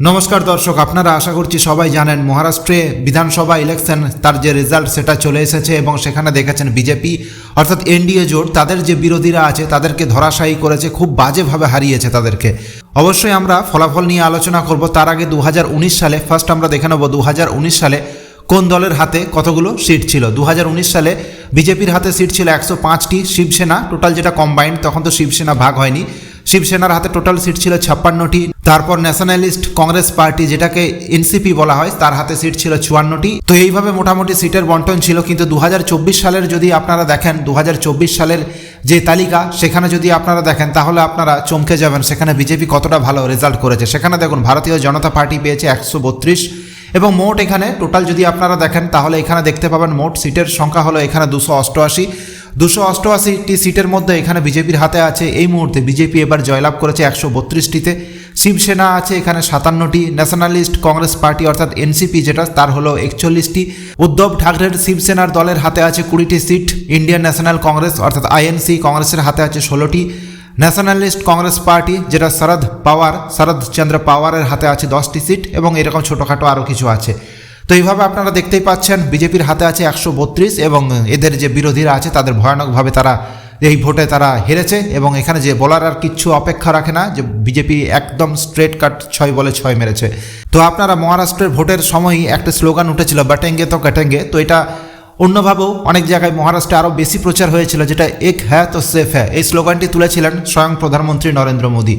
নমস্কার দর্শক, আপনারা আশা করছি সবাই জানেন, মহারাষ্ট্রে বিধানসভা ইলেকশন তার যে রেজাল্ট সেটা চলে এসেছে এবং সেখানে দেখেছেন বিজেপি অর্থাৎ এনডিএ জোট, তাদের যে বিরোধীরা আছে, তাদেরকে ধরাশায়ী করেছে, খুব বাজেভাবে হারিয়েছে তাদেরকে। অবশ্যই আমরা ফলাফল নিয়ে আলোচনা করব, তার আগে দু হাজার উনিশ সালে ফার্স্ট আমরা দেখে নেব দু হাজার উনিশ সালে কোন দলের হাতে কতগুলো সিট ছিল। দু হাজার উনিশ সালে বিজেপির হাতে সিট ছিল একশো পাঁচটি শিবসেনা টোটাল যেটা কম্বাইন্ড তখন তো শিবসেনা ভাগ হয়নি। শিবসেনার হাতে টোটাল সিট ছিল ছাপ্পান্নটি। তারপর ন্যাশনালিস্ট কংগ্রেস পার্টি যেটাকে এনসিপি বলা হয়, তার হাতে সিট ছিল চুয়ান্নটি। তো এইভাবে মোটামুটি সিটের বন্টন ছিল, কিন্তু দু হাজার চব্বিশ সালের যদি আপনারা দেখেন দু হাজার চব্বিশ সালের যে তালিকা, সেখানে যদি আপনারা দেখেন, তাহলে আপনারা চমকে যাবেন, সেখানে বিজেপি কতটা ভালো রেজাল্ট করেছে। সেখানে দেখুন, ভারতীয় জনতা পার্টি পেয়েছে একশো বত্রিশ, এবং মোট এখানে টোটাল যদি আপনারা দেখেন, তাহলে এখানে দেখতে পাবেন মোট সিটের সংখ্যা হলো এখানে দুশো অষ্টআশি। দুশো অষ্টআশিটি সিটের মধ্যে এখানে বিজেপির হাতে আছে। এই মুহূর্তে বিজেপি এবার জয়লাভ করেছে একশো বত্রিশটিতে। শিবসেনা আছে এখানে সাতান্নটি। ন্যাশনালিস্ট কংগ্রেস পার্টি অর্থাৎ এনসিপি যেটা, তার হলো একচল্লিশটি। উদ্ধব ঠাকরের শিবসেনার দলের হাতে আছে কুড়িটি সিট। ইন্ডিয়ান ন্যাশনাল কংগ্রেস অর্থাৎ আইএনসি কংগ্রেসের হাতে আছে ষোলোটি। ন্যাশনালিস্ট কংগ্রেস পার্টি যেটা শরদ পাওয়ার, শরদ চন্দ্র পাওয়ারের হাতে আছে দশটি সিট এবং এরকম ছোটোখাটো আরও কিছু আছে। তো এইভাবে আপনারা দেখতেই পাচ্ছেন, বিজেপির হাতে আছে একশো বত্রিশ এবং এদের যে বিরোধীরা আছে তাদের ভয়ানকভাবে তারা এই ভোটে তারা হেরেছে এবং এখানে যে বলার আর কিচ্ছু অপেক্ষা রাখে না যে বিজেপি একদম স্ট্রেট কাট ছয় বলে ছয় মেরেছে। তো আপনারা মহারাষ্ট্রের ভোটের সময়ই একটা স্লোগান উঠেছিল ব্যাটেঙ্গে তো কাটেঙ্গে। তো এটা অন্যভাবেও অনেক জায়গায় মহারাষ্ট্রে আরও বেশি প্রচার হয়েছিল, যেটা এক হ্যাঁ তো সেফ হ্যাঁ এই স্লোগানটি তুলেছিলেন স্বয়ং প্রধানমন্ত্রী নরেন্দ্র মোদী।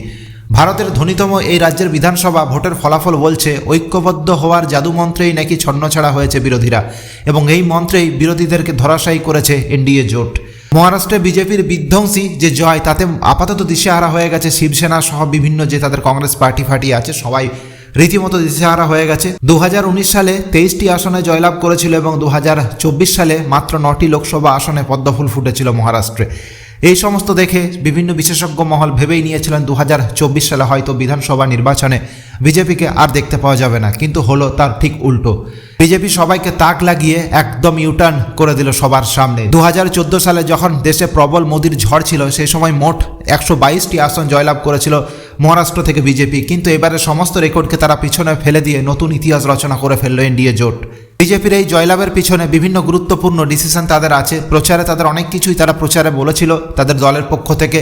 ভারতের ধনীতম এই রাজ্যের বিধানসভা ভোটের ফলাফল বলছে, ঐক্যবদ্ধ হওয়ার জাদুমন্ত্রেই নাকি ছন্নছাড়া হয়েছে বিরোধীরা। এবং এই মন্ত্রেই বিরোধীদেরকে ধরাশায়ী করেছে এনডিএ জোট। মহারাষ্ট্রে বিজেপির বিধ্বংসী যে জয়, তাতে আপাতত দিশেহারা হয়ে গেছে শিবসেনা সহ বিভিন্ন যে তাদের কংগ্রেস পার্টি ফার্টি আছে, সবাই রীতিমতো দিশেহারা হয়ে গেছে। দু হাজার উনিশ সালে তেইশটি আসনে জয়লাভ করেছিল এবং দু হাজার চব্বিশ সালে মাত্র নটি লোকসভা আসনে পদ্মফুল ফুটেছিল মহারাষ্ট্রে। এই সমস্ত দেখে বিভিন্ন বিশেষজ্ঞ মহল ভেবেই নিয়েছিলেন দু হাজার চব্বিশ সালে হয়তো বিধানসভা নির্বাচনে বিজেপিকে আর দেখতে পাওয়া যাবে না, কিন্তু হলো তার ঠিক উল্টো। বিজেপি সবাইকে তাক লাগিয়ে একদম ইউটার্ন করে দিল সবার সামনে। দু হাজার চোদ্দ সালে যখন দেশে প্রবল মোদির ঝড় ছিল, সেই সময় মোট একশো বাইশটি আসন জয়লাভ করেছিল মহারাষ্ট্র থেকে বিজেপি, কিন্তু এবারে সমস্ত রেকর্ডকে তারা পিছনে ফেলে দিয়ে নতুন ইতিহাস রচনা করে ফেলল এনডিএ জোট। বিজেপির এই জয়লাভের পিছনে বিভিন্ন গুরুত্বপূর্ণ ডিসিশন তাদের আছে। প্রচারে তাদের অনেক কিছুই তারা প্রচারে বলেছিল তাদের দলের পক্ষ থেকে।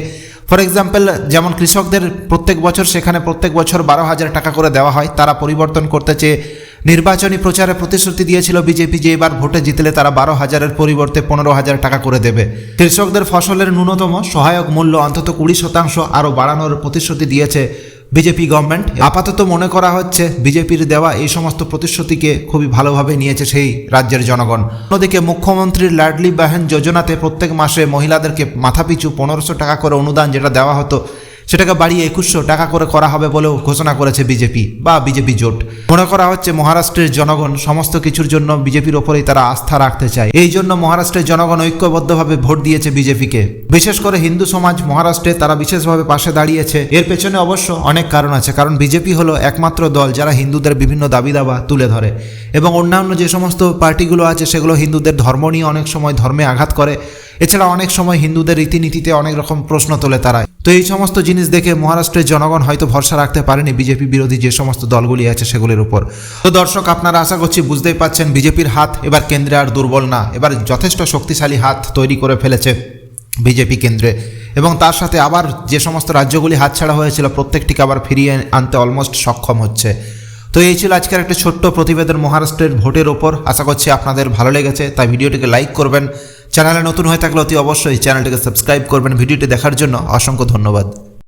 ফর এক্সাম্পল যেমন কৃষকদের প্রত্যেক বছর সেখানে প্রত্যেক বছর বারো হাজার টাকা করে দেওয়া হয়, তারা পরিবর্তন করতে চেয়ে নির্বাচনী প্রচারে প্রতিশ্রুতি দিয়েছিল বিজেপি যে এবার ভোটে জিতলে তারা বারো হাজারের পরিবর্তে পনেরো হাজার টাকা করে দেবে। কৃষকদের ফসলের ন্যূনতম সহায়ক মূল্য অন্তত কুড়ি শতাংশ আরও বাড়ানোর প্রতিশ্রুতি দিয়েছে বিজেপি গভর্নমেন্ট আপাতত মনে করা হচ্ছে বিজেপির দেওয়া এই সমস্ত প্রতিশ্রুতিকে খুবই ভালোভাবে নিয়েছে সেই রাজ্যের জনগণ। অন্যদিকে মুখ্যমন্ত্রীর লাডলি বাহেন যোজনাতে প্রত্যেক মাসে মহিলাদেরকে মাথাপিছু পনেরোশো টাকা করে অনুদান যেটা দেওয়া হতো সেটাকে বাড়িয়ে একুশশো টাকা করে করা হবে বলেও ঘোষণা করেছে বিজেপি বা বিজেপি জোট। মনে করা হচ্ছে মহারাষ্ট্রের জনগণ সমস্ত কিছুর জন্য বিজেপির ওপরেই তারা আস্থা রাখতে চায়। এই জন্য মহারাষ্ট্রের জনগণ ঐক্যবদ্ধভাবে ভোট দিয়েছে বিজেপিকে। বিশেষ করে হিন্দু সমাজ মহারাষ্ট্রে তারা বিশেষভাবে পাশে দাঁড়িয়েছে। এর পেছনে অবশ্য অনেক কারণ আছে, কারণ বিজেপি হলো একমাত্র দল যারা হিন্দুদের বিভিন্ন দাবি দাবা তুলে ধরে। এবং অন্যান্য যে সমস্ত পার্টিগুলো আছে, সেগুলো হিন্দুদের ধর্ম নিয়ে অনেক সময় ধর্মে আঘাত করে। এছাড়া অনেক সময় হিন্দুদের রীতিনীতিতে অনেক রকম প্রশ্ন তোলে তারা। তো এই সমস্ত জিনিস দেখে মহারাষ্ট্রের জনগণ হয়তো ভরসা রাখতে পারেনি। বিজেপি বিরোধী যে সমস্ত দলগুলি আছে সেগুলির উপর। তো দর্শক, আপনারা আশা করছি বুঝতেই পাচ্ছেন, বিজেপির হাত এবার কেন্দ্রে আর দুর্বল না। এবার যথেষ্ট শক্তিশালী হাত তৈরি করে ফেলেছে বিজেপি কেন্দ্রে। এবং তার সাথে আবার যে সমস্ত রাজ্যগুলি হাতছাড়া হয়েছিল, প্রত্যেকটিকে আবার ফিরিয়ে আনতে অলমোস্ট সক্ষম হচ্ছে। তো এই ছিল আজকের একটা ছোট্ট প্রতিবেদন মহারাষ্ট্রের ভোটের ওপর। আশা করছি আপনাদের ভালো লেগেছে, তাই ভিডিওটিকে লাইক করবেন। চ্যানেলে নতুন হয়ে থাকলে অতি অবশ্যই চ্যানেলটিকে সাবস্ক্রাইব করবেন। ভিডিওটি দেখার জন্য অসংখ্য ধন্যবাদ।